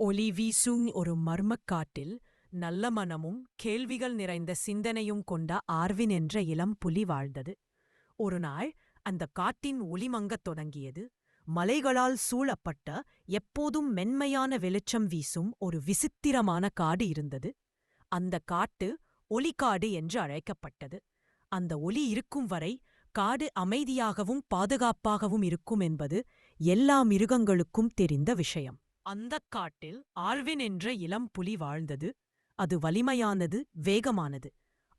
ஒளி வீசும் ஒரு மர்மக்காட்டில் நல்ல மனமும் கேள்விகள் நிறைந்த சிந்தனையும் கொண்ட ஆர்வின் என்ற இளம் புலி வாழ்ந்தது. ஒரு நாள் அந்த காட்டின் ஒளி மங்கத் தொடங்கியது. மலைகளால் சூழப்பட்ட எப்போதும் மென்மையான வெளிச்சம் வீசும் ஒரு விசித்திரமான காடு இருந்தது. அந்த காட்டு ஒலிக்காடு என்று அழைக்கப்பட்டது. அந்த ஒளி இருக்கும் வரை காடு அமைதியாகவும் பாதுகாப்பாகவும் இருக்கும் என்பது எல்லா மிருகங்களுக்கும் தெரிந்த விஷயம். அந்தக் காட்டில் ஆர்வின் என்ற இளம் புலி வாழ்ந்தது. அது வலிமையானது வேகமானது.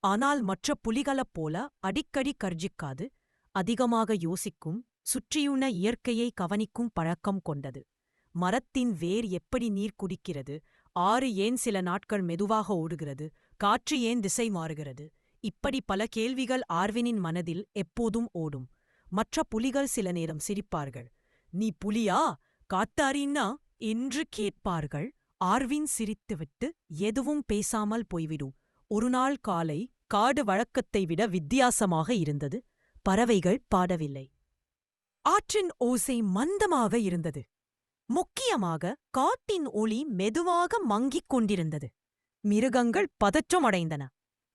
ஆனால் மற்ற புலிகளைப் போல அடிக்கடி கர்ஜிக்காது. அதிகமாக யோசிக்கும் சுற்றியுள்ள இயற்கையை கவனிக்கும் பழக்கம் கொண்டது. மரத்தின் வேர் எப்படி நீர் குடிக்கிறது? ஆறு ஏன் சில நாட்கள் மெதுவாக ஓடுகிறது? காற்று ஏன் திசை மாறுகிறது? இப்படி பல கேள்விகள் ஆர்வினின் மனதில் எப்போதும் ஓடும். மற்ற புலிகள் சில நேரம் சிரிப்பார்கள். நீ புலியா? காத்தாரின்னா என்று கேட்பார்கள் ஆர்வின் சிரித்துவிட்டு எதுவும் பேசாமல் போய்விடும் ஒருநாள் காலை காடு வழக்கத்தை விட வித்தியாசமாக இருந்தது பறவைகள் பாடவில்லை. ஆற்றின் ஓசை மந்தமாக இருந்தது. முக்கியமாக காட்டின் ஒளி மெதுவாக மங்கிக் கொண்டிருந்தது. மிருகங்கள் பதற்றமடைந்தன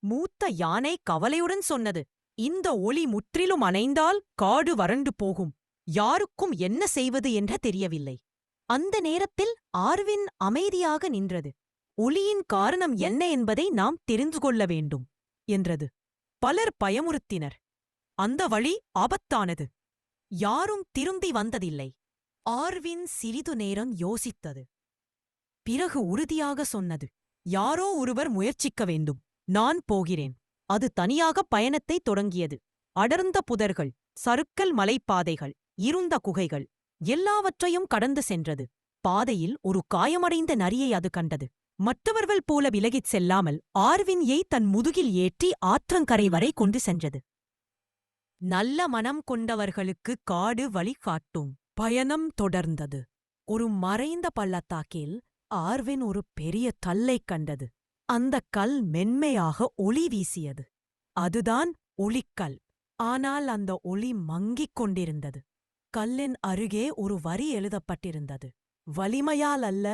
மூத்த யானை கவலையுடன் சொன்னது இந்த ஒளி முற்றிலும் அணைந்தால் காடு வறண்டு போகும். யாருக்கும் என்ன செய்வது என்ற தெரியவில்லை. அந்த நேரத்தில் ஆர்வின் அமைதியாக நின்றது. ஒளியின் காரணம் என்ன என்பதை நாம் தெரிந்து கொள்ள வேண்டும் என்றது. பலர் பயமுறுத்தினர். அந்த வழி ஆபத்தானது. யாரும் திரும்பி வந்ததில்லை. ஆர்வின் சிறிது நேரம் யோசித்தது. பிறகு உறுதியாக சொன்னது யாரோ ஒருவர் முயற்சிக்க வேண்டும். நான் போகிறேன். அது தனியாக பயணத்தை தொடங்கியது. அடர்ந்த புதர்கள் சறுக்கல் மலைப்பாதைகள் இருந்த குகைகள் எல்லாவற்றையும் கடந்து சென்றது. பாதையில் ஒரு காயமடைந்த நரியை அது கண்டது. மற்றவர்கள் போல விலகிச் செல்லாமல் ஆர்வின்யை தன் முதுகில் ஏற்றி ஆற்றங்கரை வரை கொண்டு சென்றது. நல்ல மனம் கொண்டவர்களுக்கு காடு வழிகாட்டும் பயணம் தொடர்ந்தது. ஒரு மறைந்த பள்ளத்தாக்கில் ஆர்வின் ஒரு பெரிய கல்லைக் கண்டது. அந்தக் கல் மென்மையாக ஒளி வீசியது. அதுதான் ஒளிக்கல். ஆனால் அந்த ஒளி மங்கிக் கொண்டிருந்தது. கல்லின் அருகே ஒரு வரி எழுதப்பட்டிருந்தது. வலிமையால் அல்ல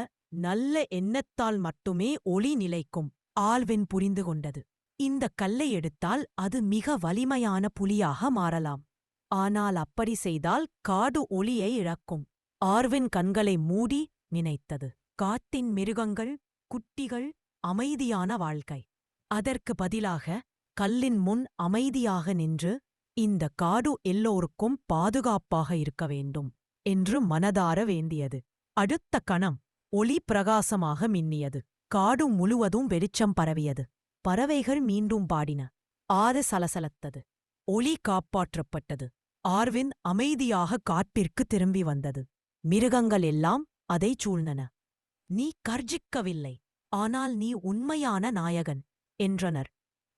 நல்ல எண்ணத்தால் மட்டுமே ஒளி நிலைக்கும் ஆல்வின் புரிந்து கொண்டது. இந்த கல்லை எடுத்தால் அது மிக வலிமையான புலியாக மாறலாம். ஆனால் அப்படி செய்தால் காடு ஒளியை இழக்கும். ஆர்வின் கண்களை மூடி நினைத்தது. காட்டின் மிருகங்கள் குட்டிகள் அமைதியான வாழ்க்கை. அதற்கு பதிலாக கல்லின் முன் அமைதியாக நின்று இந்த காடு எல்லோருக்கும் பாதுகாப்பாக இருக்க வேண்டும் என்று மனதார வேண்டியது. அடுத்த கணம் ஒளி பிரகாசமாக மின்னியது. காடு முழுவதும் வெளிச்சம் பரவியது. பறவைகள் மீண்டும் பாடின. ஆறு சலசலத்தது. ஒளி காப்பாற்றப்பட்டது. ஆர்வின் அமைதியாக காட்டிற்கு திரும்பி வந்தது. மிருகங்கள் எல்லாம் அதைச் சூழ்ந்தன. நீ கர்ஜிக்கவில்லை. ஆனால் நீ உண்மையான நாயகன் என்றனர்.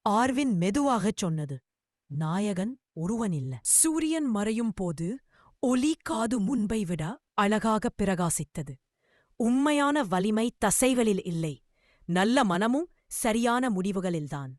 ஆர்வின் மெதுவாகச் சொன்னது. நாயகன் ஒருவனில்ல சூரியன் மறையும் போது ஒலி காது முன்பை விட அழகாகப் பிரகாசித்தது. உண்மையான வலிமை தசைகளில் இல்லை. நல்ல மனமும் சரியான முடிவுகளில்தான்.